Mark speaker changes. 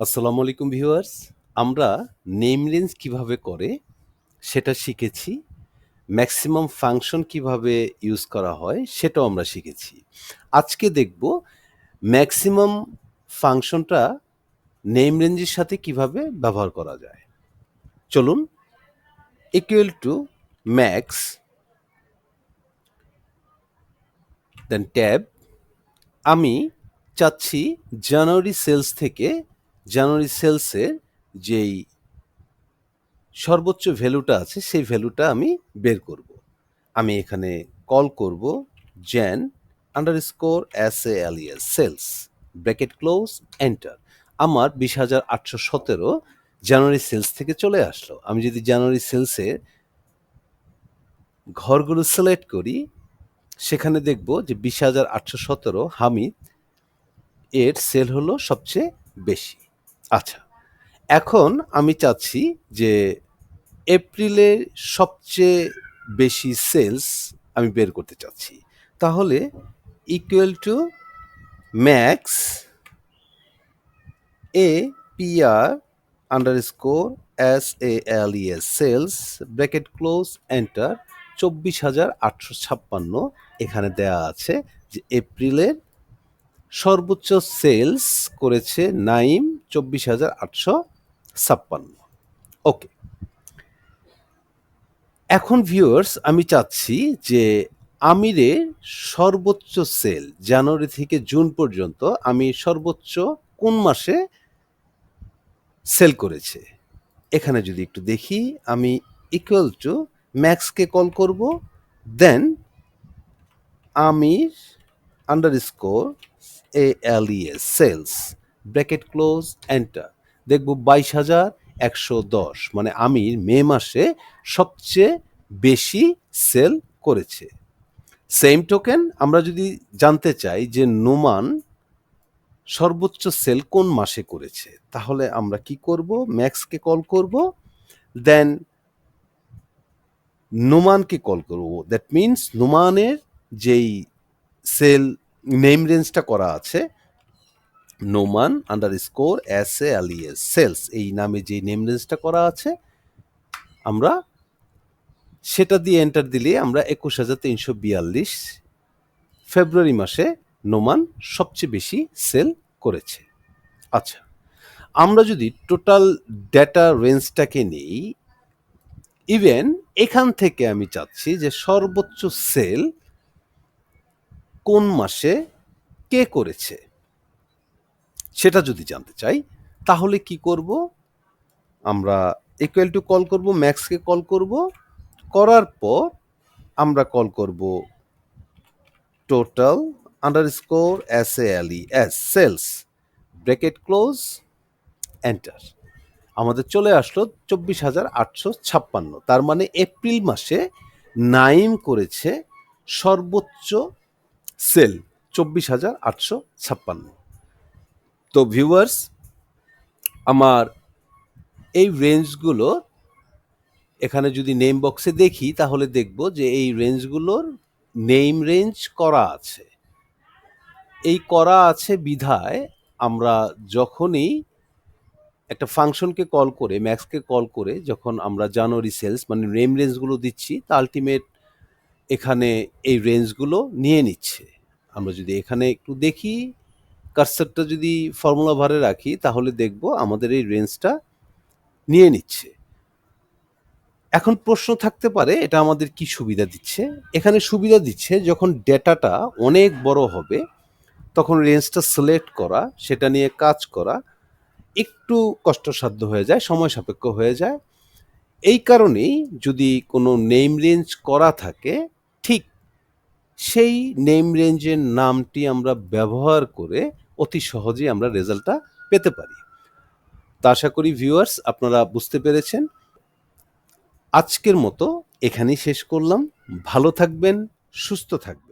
Speaker 1: আসসালামু আলাইকুম ভিউয়ার্স। আমরা নেম রেঞ্জ কীভাবে করে সেটা শিখেছি, ম্যাক্সিমাম ফাংশন কীভাবে ইউজ করা হয় সেটাও আমরা শিখেছি। আজকে দেখব ম্যাক্সিমাম ফাংশনটা নেম রেঞ্জের সাথে কীভাবে ব্যবহার করা যায়। চলুন equal to max then tab আমি চাচ্ছি জানুয়ারি সেলস থেকে জানুয়ারি সেলসের যেই সর্বোচ্চ ভ্যালুটা আছে, সেই ভ্যালুটা আমি বের করব। আমি এখানে কল করব Jan underscore S A L S sales bracket close enter আমার বিশ হাজার আটশো সতেরো জানুয়ারি সেলস থেকে চলে আসলো। আমি যদি জানুয়ারি সেলসের ঘরগুলো সিলেক্ট করি, সেখানে দেখব যে বিশ হাজার আটশো সতেরো হামিদ এর সেল হলো সবচেয়ে বেশি। আচ্ছা এখন আমি চাচ্ছি যে এপ্রিলের সবচেয়ে বেশি সেলস আমি বের করতে চাচ্ছি। তাহলে equal to max A P R underscore S A L S sales bracket close enter চব্বিশ হাজার আটশো ছাপ্পান্ন। এখানে দেয়া আছে যে এপ্রিলের সর্বোচ্চ সেলস করেছে নাইম চব্বিশ হাজার আটশো ছাপ্পান্ন। ওকে এখন ভিউয়ার্স আমি চাচ্ছি যে আমিরের সর্বোচ্চ সেল জানুয়ারি থেকে জুন পর্যন্ত আমি সর্বোচ্চ কোন মাসে সেল করেছে? এখানে যদি একটু দেখি, আমি ইকুয়াল টু ম্যাক্সকে কল করব then Aamir underscore A L S sales bracket close enter দেখব বাইশ হাজার একশো দশ। মানে আমি মে মাসে সবচেয়ে বেশি সেল করেছে। সেম টোকেন আমরা যদি জানতে চাই যে নোমান সর্বোচ্চ সেল কোন মাসে করেছে, তাহলে আমরা কি করব? ম্যাক্সকে কল করব। দেন নোমানকে কল করব। দ্যাট মিনস নোমানের যেই সেল নেম রেঞ্জটা করা আছে Noman underscore S A L S sales এই নামে যে নেম রেঞ্জটা করা আছে, আমরা সেটা দিয়ে এন্টার দিলে আমরা একুশ হাজার তিনশো বিয়াল্লিশ ফেব্রুয়ারি মাসে নোমান সবচেয়ে বেশি সেল করেছে। আচ্ছা আমরা যদি টোটাল ডেটা রেঞ্জটাকে নিই ইভেন এখান থেকে আমি চাচ্ছি যে সর্বোচ্চ সেল কোন মাসে কে করেছে? সেটা যদি জানতে চাই, তাহলে কি করব? আমরা ইকুয়াল টু কল করব ম্যাক্সকে কল করব। করার পর আমরা কল করব total underscore S A S sales bracket close enter আমাদের চলে আসলো চব্বিশ হাজার আটশো ছাপ্পান্ন। তার মানে এপ্রিল মাসে নাইম করেছে সর্বোচ্চ সেল চব্বিশ হাজার আটশো ছাপ্পান্ন। তো ভিউয়ার্স আমার এই রেঞ্জগুলো এখানে যদি নেম বক্সে দেখি, তাহলে দেখব যে এই রেঞ্জগুলোর নেম রেঞ্জ করা আছে। এই করা আছে বিধায় আমরা যখনই একটা ফাংশনকে কল করে ম্যাক্সকে কল করে, যখন আমরা জানুয়ারি সেলস মানে নেম রেঞ্জগুলো দিচ্ছি, তা আলটিমেট এখানে এই রেঞ্জগুলো নিয়ে নিচ্ছে। আমরা যদি এখানে একটু দেখি কার্সারটা যদি ফর্মুলা ভারে রাখি, তাহলে দেখব আমাদের এই রেঞ্জটা নিয়ে নিচ্ছে। এখন প্রশ্ন থাকতে পারে, এটা আমাদের কি সুবিধা দিচ্ছে? এখানে সুবিধা দিচ্ছে, যখন ডেটাটা অনেক বড় হবে, তখন রেঞ্জটা সিলেক্ট করা, সেটা নিয়ে কাজ করা একটু কষ্টসাধ্য হয়ে যায়, সময় সাপেক্ষ হয়ে যায়। এই কারণেই যদি কোনো নেম রেঞ্জ করা থাকে, ঠিক সেই নেম রেঞ্জের নামটি আমরা ব্যবহার করে অতি সহজেই আমরা রেজাল্টটা পেতে পারি। তা আশা করি ভিউয়ার্স, আপনারা বুঝতে পেরেছেন। আজকের মতো এখানেই শেষ করলাম। ভালো থাকবেন, সুস্থ থাকবেন।